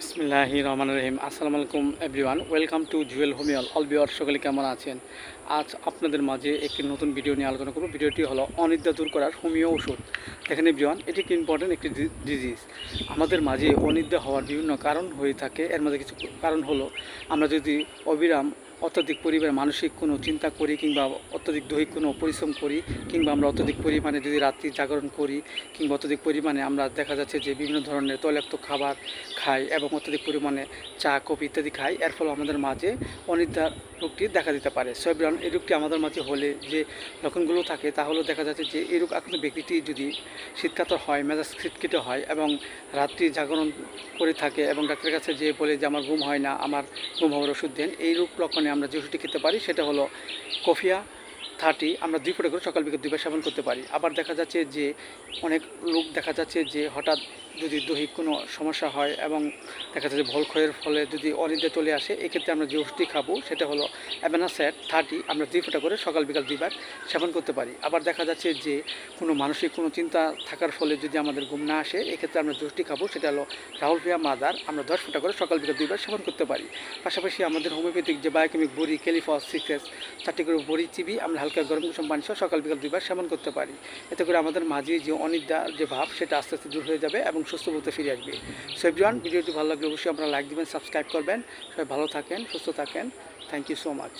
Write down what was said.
বিসমিল্লাহি রহমান রহিম। আসসালামু আলাইকুম, এভরিওয়ান। ওয়েলকাম টু জুয়েল হোমিয়াল অল বিওয়ার সকলে কেমন আছেন? আজ আপনাদের মাঝে একটি নতুন ভিডিও নিয়ে আলোচনা করব। ভিডিওটি হলো অনিদ্রা দূর করার হোমিও ওষুধ। দেখেন এভরিওয়ান এটি একটি ইম্পর্টেন্ট একটি ডিজিজ আমাদের মাঝে অনিদ্রা হওয়ার বিভিন্ন কারণ হয়ে থাকে। এর মধ্যে কিছু কারণ হলো, আমরা যদি অবিরাম, অত্যধিক পরিমাণে মানসিক কোনো চিন্তা করি কিংবা অত্যধিক দৈহিক কোনো পরিশ্রম করি, কিংবা আমরা অত্যধিক পরিমাণে যদি রাত্রি জাগরণ করি, কিংবা অত্যধিক পরিমাণে আমরা দেখা যাচ্ছে যে বিভিন্ন ধরনের তৈলাক্ত খাবার খাই এবং অত্যধিক পরিমাণে চা, কফি ইত্যাদি খাই, এর ফলে আমাদের মাঝে অনিদ্রা রোগটি দেখা দিতে পারে। সয়ব্রান এই রোগটি আমাদের মাঝে হলে যে লক্ষণগুলো থাকে তাহলেও দেখা যাচ্ছে যে এই রোগ আক্রান্ত ব্যক্তিটি যদি শীতকাতর হয়, মেজাজ খিটখিটে হয় এবং রাত্রি জাগরণ করে থাকে এবং ডাক্তারের কাছে যেয়ে বলে যে আমার ঘুম হয় না, আমার ঘুম হওয়ার ওষুধ দেন। এই রূপ লক্ষণে আমরা যে ওষুধটি খেতে পারি সেটা হলো কফিয়া থার্টি, আমরা দুই ফোঁটা করে সকাল বিকেল দুইবার সেবন করতে পারি। আবার দেখা যাচ্ছে যে অনেক লোক দেখা যাচ্ছে যে হঠাৎ যদি দৈহিক কোনো সমস্যা হয় এবং দেখা যাচ্ছে ভল ক্ষয়ের ফলে যদি অনিদ্রা চলে আসে, এক্ষেত্রে আমরা যে ওষুধটি খাব সেটা হলো অ্যাবেনাসেট থার্টি, আমরা দুই ফোঁটা করে সকাল বিকাল দুইবার সেবন করতে পারি। আবার দেখা যাচ্ছে যে কোনো মানসিক কোনো চিন্তা থাকার ফলে যদি আমাদের ঘুম না আসে, এক্ষেত্রে আমরা যে খাব সেটা হলো রাহুল ভিয়া মাদার, আমরা দশ ফোঁটা করে সকাল বিকাল দুইবার সেবন করতে পারি। পাশাপাশি আমাদের হোমিওপ্যাথিক যে বায়োকেমিক বড়ি, ক্যালিফস সিক্রেস চারটি করে বড়ি, চিবি আমরা হালকা গরম কুসুম পানি সহ সকাল বিকাল দুইবার সেবন করতে পারি। এতে করে আমাদের মাঝে যে অনিদ্রা, যে ভাব, সেটা আস্তে আস্তে দূর হয়ে যাবে এবং সুস্থ বলতে ফিরে আসবে। সো এভরিওয়ান ভিডিওটি ভালো লাগলে অবশ্যই আপনারা লাইক দেবেন সাবস্ক্রাইব করবেন। সবাই ভালো থাকেন, সুস্থ থাকেন। Thank you so much